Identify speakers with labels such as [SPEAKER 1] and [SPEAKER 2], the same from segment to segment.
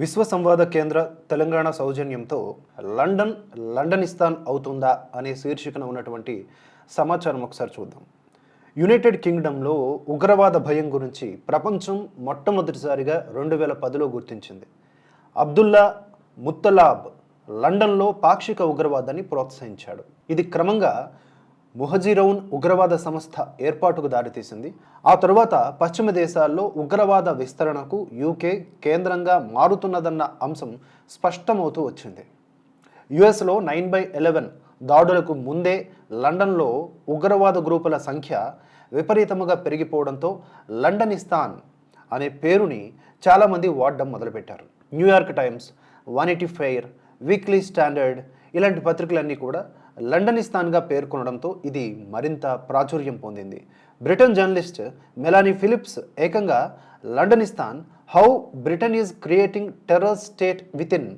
[SPEAKER 1] విశ్వ సంవాద కేంద్ర తెలంగాణ సౌజన్యంతో లండన్ లండనిస్తాన్ అవుతుందా అనే శీర్షికన ఉన్నటువంటి సమాచారం ఒకసారి చూద్దాం. యునైటెడ్ కింగ్డంలో ఉగ్రవాద భయం గురించి ప్రపంచం మొట్టమొదటిసారిగా రెండు వేల పదిలో గుర్తించింది. అబ్దుల్లా ముత్తలాబ్ లండన్లో పాక్షిక ఉగ్రవాదాన్ని ప్రోత్సహించాడు. ఇది క్రమంగా ముహజీరౌన్ ఉగ్రవాద సంస్థ ఏర్పాటుకు దారితీసింది. ఆ తరువాత పశ్చిమ దేశాల్లో ఉగ్రవాద విస్తరణకు యూకే కేంద్రంగా మారుతున్నదన్న అంశం స్పష్టమవుతూ వచ్చింది. యుఎస్లో నైన్ బై ఎలెవెన్ దాడులకు ముందే లండన్లో ఉగ్రవాద గ్రూపుల సంఖ్య విపరీతముగా పెరిగిపోవడంతో లండనిస్తాన్ అనే పేరుని చాలామంది వాడడం మొదలుపెట్టారు. New York Times one eighty fire weekly standard ఇలాంటి పత్రికలన్నీ కూడా లండనిస్తాన్గా పేర్కొనడంతో ఇది మరింత ప్రాచుర్యం పొందింది. బ్రిటన్ జర్నలిస్ట్ మెలానీ ఫిలిప్స్ ఏకంగా Londonistan how Britain is creating terror state within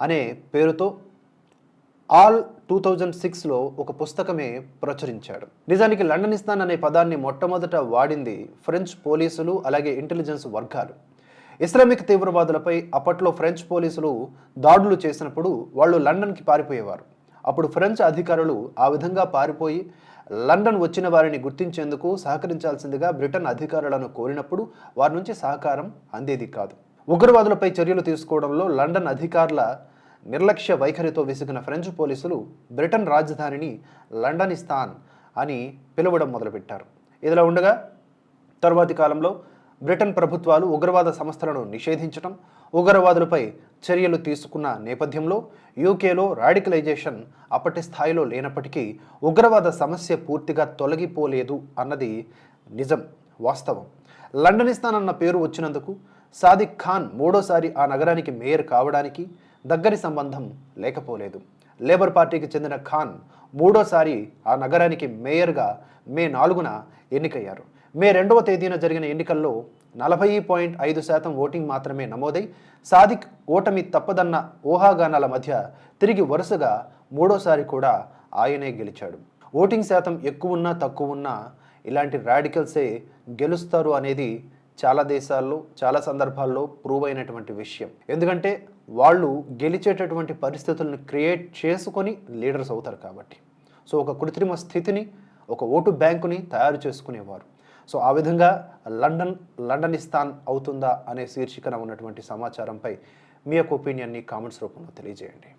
[SPEAKER 1] అనే పేరుతో ఆల్ టూ థౌజండ్ సిక్స్లో ఒక పుస్తకమే ప్రచురించాడు. నిజానికి లండనిస్తాన్ అనే పదాన్ని మొట్టమొదట వాడింది ఫ్రెంచ్ పోలీసులు అలాగే ఇంటెలిజెన్స్ వర్గాలు. ఇస్లామిక్ తీవ్రవాదులపై అప్పట్లో ఫ్రెంచ్ పోలీసులు దాడులు చేసినప్పుడు వాళ్ళు లండన్కి పారిపోయేవారు. అప్పుడు ఫ్రెంచ్ అధికారులు ఆ విధంగా పారిపోయి లండన్ వచ్చిన వారిని గుర్తించేందుకు సహకరించాల్సిందిగా బ్రిటన్ అధికారులను కోరినప్పుడు వారి నుంచి సహకారం అందేది కాదు. ఉగ్రవాదులపై చర్యలు తీసుకోవడంలో లండన్ అధికారుల నిర్లక్ష్య వైఖరితో విసిగిన ఫ్రెంచ్ పోలీసులు బ్రిటన్ రాజధానిని లండనిస్తాన్ అని పిలవడం మొదలుపెట్టారు. ఇదిలా ఉండగా తరువాతి కాలంలో బ్రిటన్ ప్రభుత్వాలు ఉగ్రవాద సంస్థలను నిషేధించడం ఉగ్రవాదులపై చర్యలు తీసుకున్న నేపథ్యంలో యూకేలో రాడికలైజేషన్ అప్పటి స్థాయిలో లేనప్పటికీ ఉగ్రవాద సమస్య పూర్తిగా తొలగిపోలేదు అన్నది నిజం వాస్తవం. లండనిస్తాన్ అన్న పేరు వచ్చినందుకు సాదిక్ ఖాన్ మూడోసారి ఆ నగరానికి మేయర్ కావడానికి దగ్గరి సంబంధం లేకపోలేదు. లేబర్ పార్టీకి చెందిన ఖాన్ మూడోసారి ఆ నగరానికి మేయర్గా మే నాలుగున ఎన్నికయ్యారు. మే రెండవ తేదీన జరిగిన ఎన్నికల్లో నలభై పాయింట్ ఐదు శాతం ఓటింగ్ మాత్రమే నమోదై సాదిక్ ఓటమి తప్పదన్న ఊహాగానాల మధ్య తిరిగి వరుసగా మూడోసారి కూడా ఆయనే గెలిచాడు. ఓటింగ్ శాతం ఎక్కువున్నా తక్కువున్నా ఇలాంటి రాడికల్సే గెలుస్తారు అనేది చాలా దేశాల్లో చాలా సందర్భాల్లో ప్రూవ్ అయినటువంటి విషయం. ఎందుకంటే వాళ్ళు గెలిచేటటువంటి పరిస్థితులను క్రియేట్ చేసుకొని లీడర్స్ అవుతారు కాబట్టి. సో ఒక కృత్రిమ స్థితిని ఒక ఓటు బ్యాంకుని తయారు చేసుకునేవారు. సో ఆ విధంగా లండన్ లండనిస్తాన్ అవుతుందా అనే శీర్షికన ఉన్నటువంటి సమాచారంపై మీ యొక్క ఒపీనియన్ని కామెంట్స్ రూపంలో తెలియజేయండి.